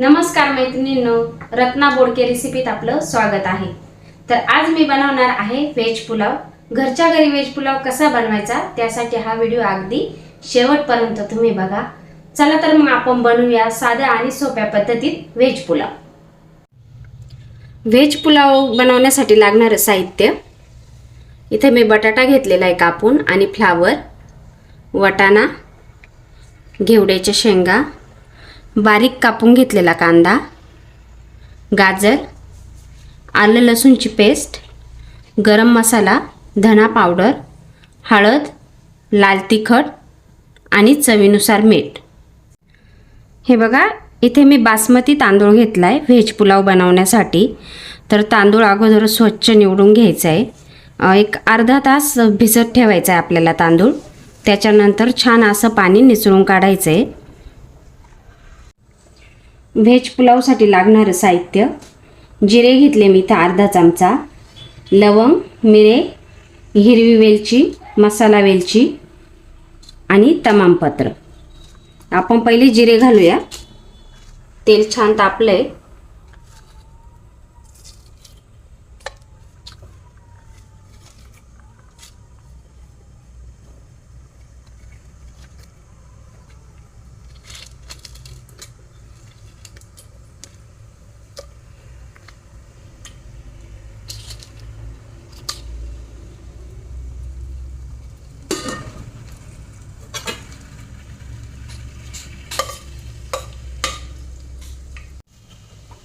नमस्कार मैत्रिणींनो रत्ना बोडके रेसिपीत आपलं स्वागत आहे. तर आज मी बनवणार आहे व्हेज पुलाव. घरच्या घरी व्हेज पुलाव कसा बनवायचा त्यासाठी हा व्हिडिओ अगदी शेवटपर्यंत तुम्ही बघा. चला तर मग आपण बनवूया साध्या आणि सोप्या पद्धतीत व्हेज पुलाव. व्हेज पुलाव बनवण्यासाठी लागणारं साहित्य. इथे मी बटाटा घेतलेला आहे कापून आणि फ्लावर वटाणा घेवड्याच्या शेंगा बारीक कापून घेतलेला कांदा गाजर आलं लसूणची पेस्ट गरम मसाला धना पावडर हळद लाल तिखट आणि चवीनुसार मीठ. हे बघा इथे मी बासमती तांदूळ घेतला आहे व्हेज पुलाव बनवण्यासाठी. तर तांदूळ अगोदर स्वच्छ निवडून घ्यायचं आहे एक अर्धा तास भिजत ठेवायचा आहे आपल्याला तांदूळ. त्याच्यानंतर छान असं पाणी निचळून काढायचं आहे व्हेज पुलावसाठी लागणारं साहित्य जिरे घेतले मी इथं अर्धा चमचा लवंग मिरे हिरवी वेलची मसाला वेलची आणि तमामपत्र आपण पहिले जिरे घालूया. तेल छान तापलं आहे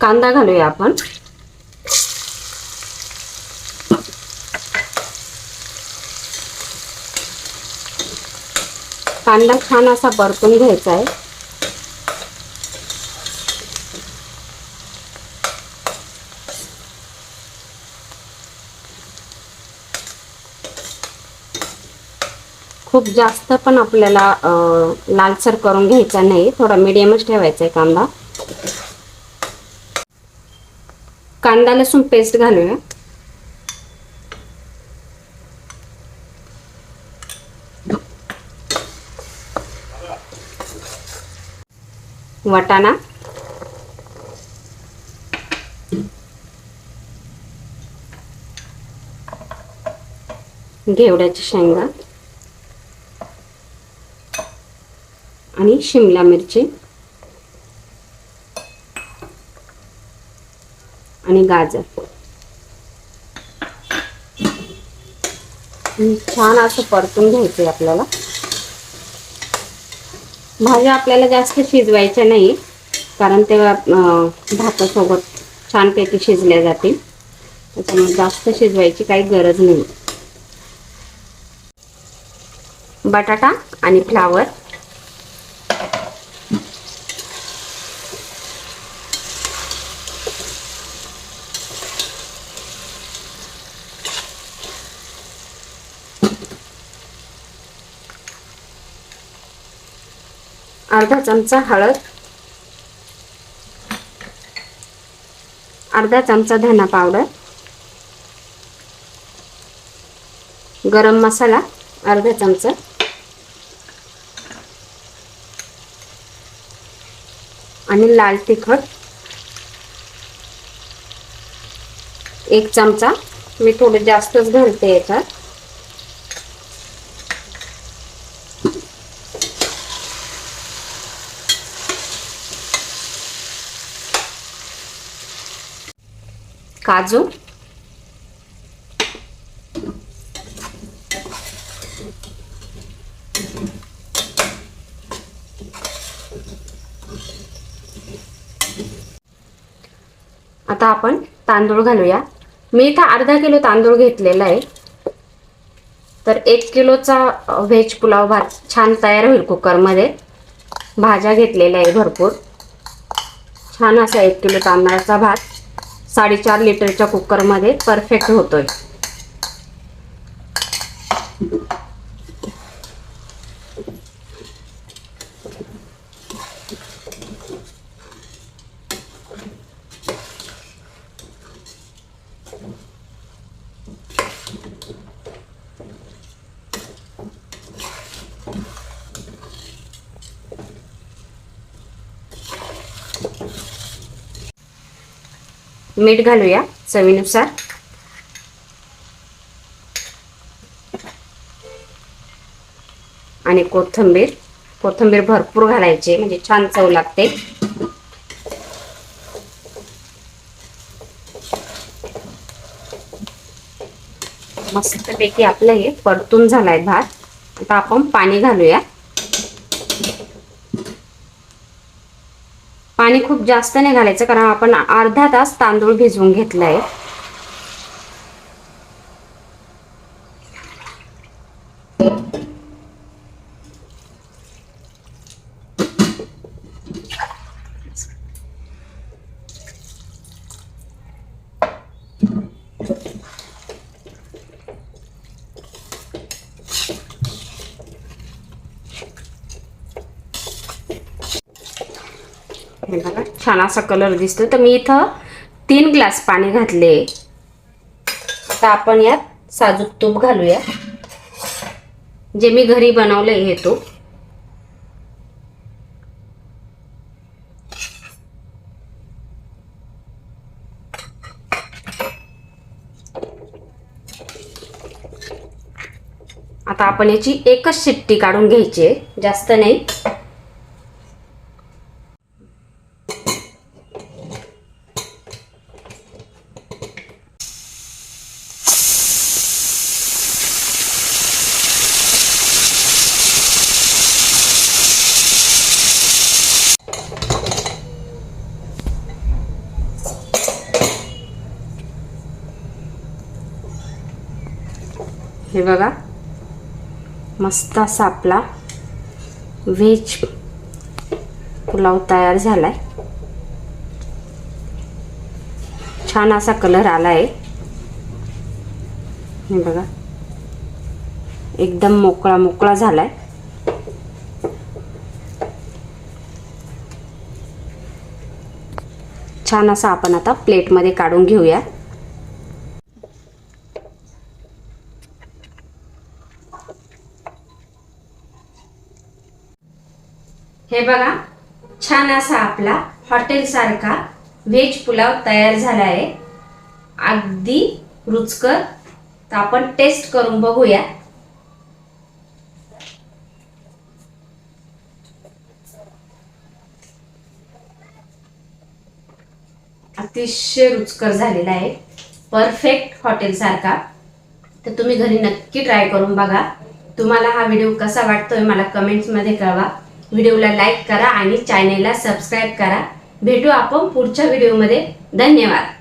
कांदा घालूया आपण. कांदा छान असा परतून घ्यायचा आहे. खूप जास्त पण आपल्याला लालसर करून घ्यायचा नाही. थोडा मीडियमच ठेवायचा आहे कांदा. कांदा लसूण पेस्ट घालूया वाटाणा. घेवड्याची शेंगा. आणि शिमला मिरची. आणि गाजर. छान असं परतून घ्यायचं आहे आपल्याला. भाज्या आपल्याला जास्त शिजवायच्या नाही कारण तेव्हा भातासोबत छानपैकी शिजल्या जातील. त्याच्यामुळे जास्त शिजवायची काही गरज नाही. बटाटा आणि फ्लावर. अर्धा चमचा हळद अर्धा चमचा धना पावडर गरम मसाला अर्धा चमचा आणि लाल तिखट एक चमचा. मी थोडं जास्तच घालते याच्यात. काजू आता आपण तांदूळ घालूया. मी इथं अर्धा किलो तांदूळ घेतलेला आहे. तर एक किलोचा व्हेज पुलाव भात छान तयार होईल कुकरमध्ये. भाज्या घेतलेल्या आहे भरपूर. छान असा एक किलो तांदळाचा भात. साडेचार लिटरच्या कुकरमध्ये परफेक्ट होतोय. मीठ घालूया चवीनुसार. आणि कोथिंबीर कोथिंबीर भरपूर घालायची म्हणजे छान चव लागते. मस्तपैकी आपलं हे परतून झालाय भात. आता आपण पाणी घालूया. पाणी खूप जास्त नाही घालायचं कारण आपण अर्धा तास तांदूळ भिजवून घेतलाय. हे बघा छान असा कलर दिसतो तर मी इथं तीन ग्लास पाणी घातले. आता आपण यात साजूक तूप घालूया. जे मी घरी बनवलंय हे तूप. आता आपण याची एकच शिट्टी काढून घ्यायची आहे. जास्त नाही. हे बघा. मस्त असा आपला व्हेज पुलाव तयार झाला आहे छान असा कलर आलाय. हे बघा. एकदम मोकळा मोकळा झाला आहे छान असा आपण आता प्लेटमध्ये काढून घेऊया. हे बघा छान असा आपला हॉटेलसारखा व्हेज पुलाव तयार झाला आहे अगदी रुचकर. तर आपण टेस्ट करून बघूया. अतिशय रुचकर झालेला आहे. परफेक्ट हॉटेलसारखा तर तुम्ही घरी नक्की ट्राय करून बघा. तुम्हाला हा व्हिडिओ कसा वाटतोय मला कमेंट्समध्ये कळवा. व्हिडिओला लाईक करा आणि चॅनेलला सबस्क्राईब करा. भेटू आपण पुढच्या व्हिडिओमध्ये. धन्यवाद.